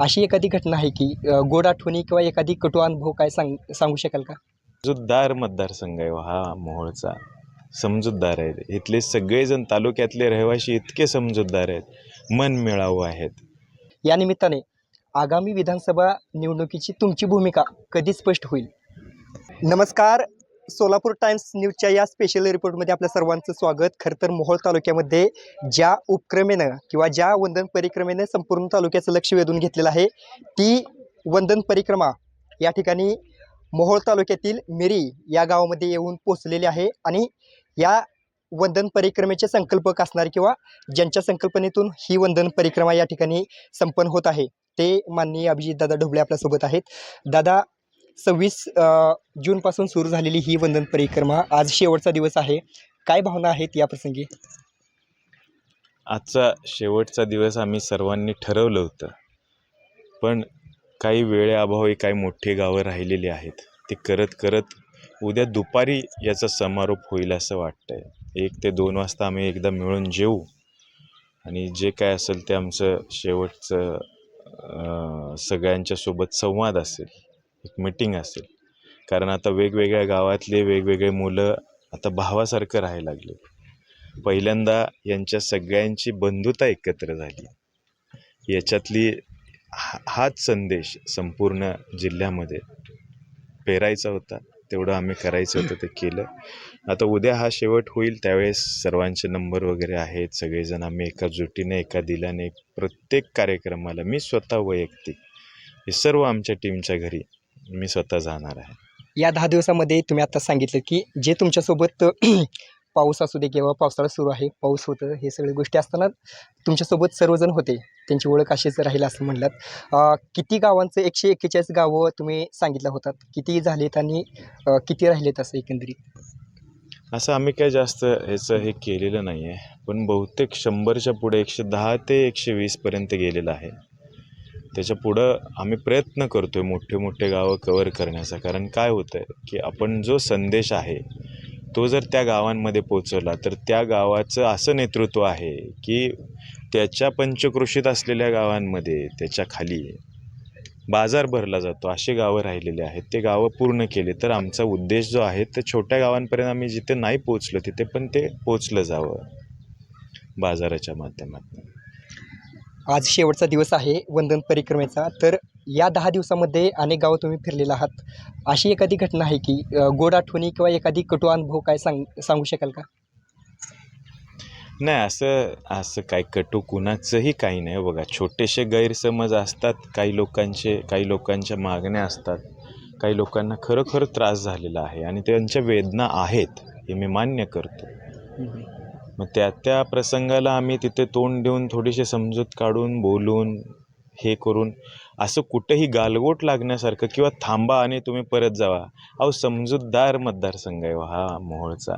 अशी एखादी घटना आहे की गोड आठवणी किंवा एखादी कटू अनुभव काय सांग सांगू शकाल का? समजूतदार मतदारसंघ आहे हो हा मोहोळचा. समजूतदार आहेत. इथले सगळेजण तालुक्यातले रहिवासी इतके समजूतदार आहेत. मन मिळावू आहेत. या निमित्ताने आगामी विधानसभा निवडणुकीची तुमची भूमिका कधी स्पष्ट होईल? नमस्कार. सोलापूर टाइम्स न्यूजच्या या स्पेशल रिपोर्टमध्ये आपल्या सर्वांचं स्वागत. खरं तर मोहोळ तालुक्यामध्ये ज्या उपक्रमेनं किंवा ज्या वंदन परिक्रमेनं संपूर्ण तालुक्याचं लक्ष वेधून घेतलेलं आहे ती वंदन परिक्रमा या ठिकाणी मोहोळ तालुक्यातील मिरी या गावामध्ये येऊन पोचलेली आहे आणि या वंदन परिक्रमेचे संकल्पक असणारे किंवा ज्यांच्या संकल्पनेतून ही वंदन परिक्रमा या ठिकाणी संपन्न होत आहे ते माननीय अभिजित दादा ढोबळे आपल्यासोबत आहेत. दादा सव्वीस जूनपासून सुरू झालेली ही वंदन परिक्रमा आज शेवटचा दिवस आहे. काय भावना आहेत या प्रसंगी? आजचा शेवटचा दिवस आम्ही सर्वांनी ठरवलं होतं. पण काही वेळेअभावी काही मोठी गावं राहिलेली आहेत. ते करत करत उद्या दुपारी याचा समारोप होईल असं वाटतंय. एक ते दोन वाजता आम्ही एकदा मिळून जेवू आणि जे काय असेल ते आमचं शेवटचं सगळ्यांच्यासोबत सगळ्यांच्या सोबत संवाद असेल. एक मिटिंग असेल. कारण आता वेगवेगळ्या गावातले वेगवेगळे मुलं आता भावासारखं राहायला लागले. पहिल्यांदा यांच्या सगळ्यांची बंधुता एकत्र झाली. याच्यातली हा हाच संदेश संपूर्ण जिल्ह्यामध्ये पेरायचा होता. तेवढं आम्ही करायचं होतं ते केलं. आता उद्या हा शेवट होईल त्यावेळेस सर्वांचे नंबर वगैरे आहेत. सगळेजण आम्ही एका जुटीने एका दिल्याने प्रत्येक कार्यक्रमाला मी स्वतः वैयक्तिक हे सर्व आमच्या टीमच्या घरी मी स्वतः जाणार आहे. या दहा दिवसामध्ये तुम्ही आता सांगितलं की जे तुमच्यासोबत पाऊस असू दे किंवा पावसाळा सुरू आहे पाऊस होतं हे सगळ्या गोष्टी असताना तुमच्यासोबत सर्वजण होते. त्यांची ओळख अशीच राहील असं म्हणलात. किती गावांचं एकशे एक्केचाळीस गावं तुम्ही सांगितलं होतात? किती झालेत आणि अ, किती राहिलेत असं एकंदरीत? असं आम्ही काय जास्त ह्याचं हे केलेलं नाही आहे पण बहुतेक शंभरच्या पुढे एकशे दहा ते एकशे वीसपर्यंत गेलेलं आहे. त्याच्या पुढं आम्ही प्रयत्न करतो आहे मोठे मोठे गावं कवर करण्याचा. कारण काय होतं आहे की आपण जो संदेश आहे तो जर त्या गावांमध्ये पोचवला तर त्या गावाचं असं नेतृत्व आहे की त्याच्या पंचकृषीत असलेल्या गावांमध्ये त्याच्याखाली बाजार भरला जातो. असे गावं राहिलेले आहेत. ते गावं पूर्ण केले. तर आमचा उद्देश जो आहे तर छोट्या गावांपर्यंत आम्ही जिथे नाही पोचलो तिथे पण ते पोचलं जावं बाजाराच्या माध्यमातून. आज शेवटचा दिवस आहे वंदन परिक्रमेचा. तर या दहा दिवसामध्ये अनेक गावं तुम्ही फिरलेला आहात. अशी एखादी घटना आहे की गोड आठवणी किंवा एखादी कटू अनुभव काय सांग सांगू शकाल का? नाही असं असं काही कटू कुणाचंही काही नाही बघा. छोटेसे गैरसमज असतात काही लोकांचे काही लोकांच्या मागण्या असतात. काही लोकांना खरोखर त्रास झालेला आहे आणि त्यांच्या वेदना आहेत हे मी मान्य करतो. मग त्या त्या प्रसंगाला आम्ही तिथे तोंड देऊन थोडीशी समजूत काढून बोलून हे करून असं कुठंही गालगोट लागण्यासारखं किंवा थांबा आणि तुम्ही परत जावा. अहो समजूतदार मतदारसंघ आहे हो, हा मोहोळचा.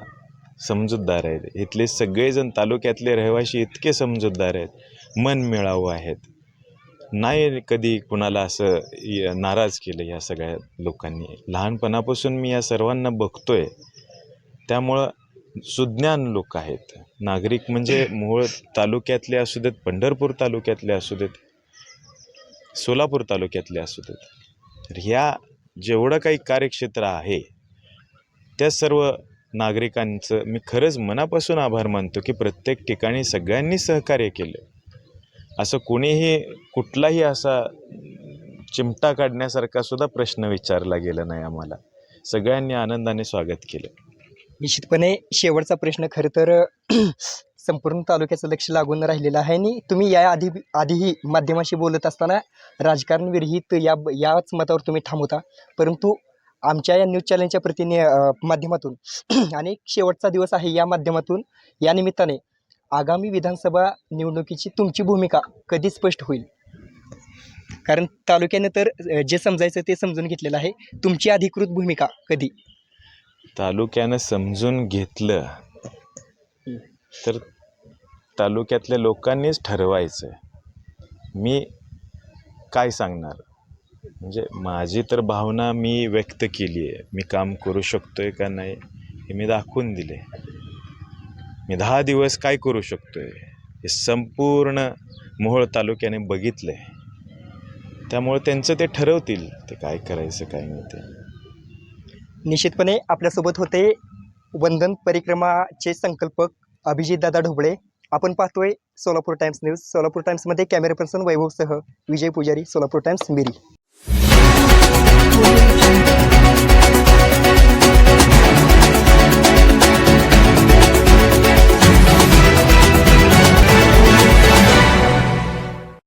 समजूतदार आहेत. इथले सगळेजण तालुक्यातले रहिवाशी इतके समजूतदार आहेत. मन मिळावू आहेत. नाही कधी कुणाला असं नाराज केलं या सगळ्या लोकांनी. लहानपणापासून मी या सर्वांना बघतोय. त्यामुळं सुज्ञान लोक आहेत. नागरिक म्हणजे मूळ तालुक्यातले असू देत पंढरपूर तालुक्यातले असू देत सोलापूर तालुक्यातले असू देत. तर ह्या जेवढं काही कार्यक्षेत्र आहे त्या सर्व नागरिकांचं मी खरंच मनापासून आभार मानतो की प्रत्येक ठिकाणी सगळ्यांनी सहकार्य केलं. असं कोणीही कुठलाही असा चिमटा काढण्यासारखा सुद्धा प्रश्न विचारला गेला नाही आम्हाला. सगळ्यांनी आनंदाने स्वागत केलं. निश्चितपणे शेवटचा प्रश्न खरं तर संपूर्ण तालुक्याचं लक्ष लागून राहिलेलं आहे आणि तुम्ही या आधी आधीही माध्यमाशी बोलत असताना राजकारण विरहित या याच मतावर तुम्ही थांबवता. परंतु आमच्या या न्यूज चॅनलच्या प्रतिनि माध्यमातून आणि शेवटचा दिवस आहे या माध्यमातून या निमित्ताने आगामी विधानसभा निवडणुकीची तुमची भूमिका कधी स्पष्ट होईल? कारण तालुक्यानं तर जे समजायचं ते समजून घेतलेलं आहे. तुमची अधिकृत भूमिका कधी? तालुक्यानं समजून घेतलं तर तालुक्यातल्या लोकांनीच ठरवायचं. मी काय सांगणार? म्हणजे माझी तर भावना मी व्यक्त केली आहे. मी काम करू शकतोय का नाही हे मी दाखवून दिले. मी दहा दिवस काय करू शकतोय हे संपूर्ण मोहोळ तालुक्याने बघितलं आहे त्यामुळे त्यांचं ते ठरवतील ते काय करायचं काय नाही ते. निश्चितपणे आपल्यासोबत होते वंदन परिक्रमाचे संकल्पक अभिजित दादा ढोबळे. आपण पाहतोय सोलापूर टाइम्स न्यूज. सोलापूर टाइम्समध्ये कॅमेरा पर्सन वैभवसह विजय पुजारी सोलापूर टाइम्स मिरी.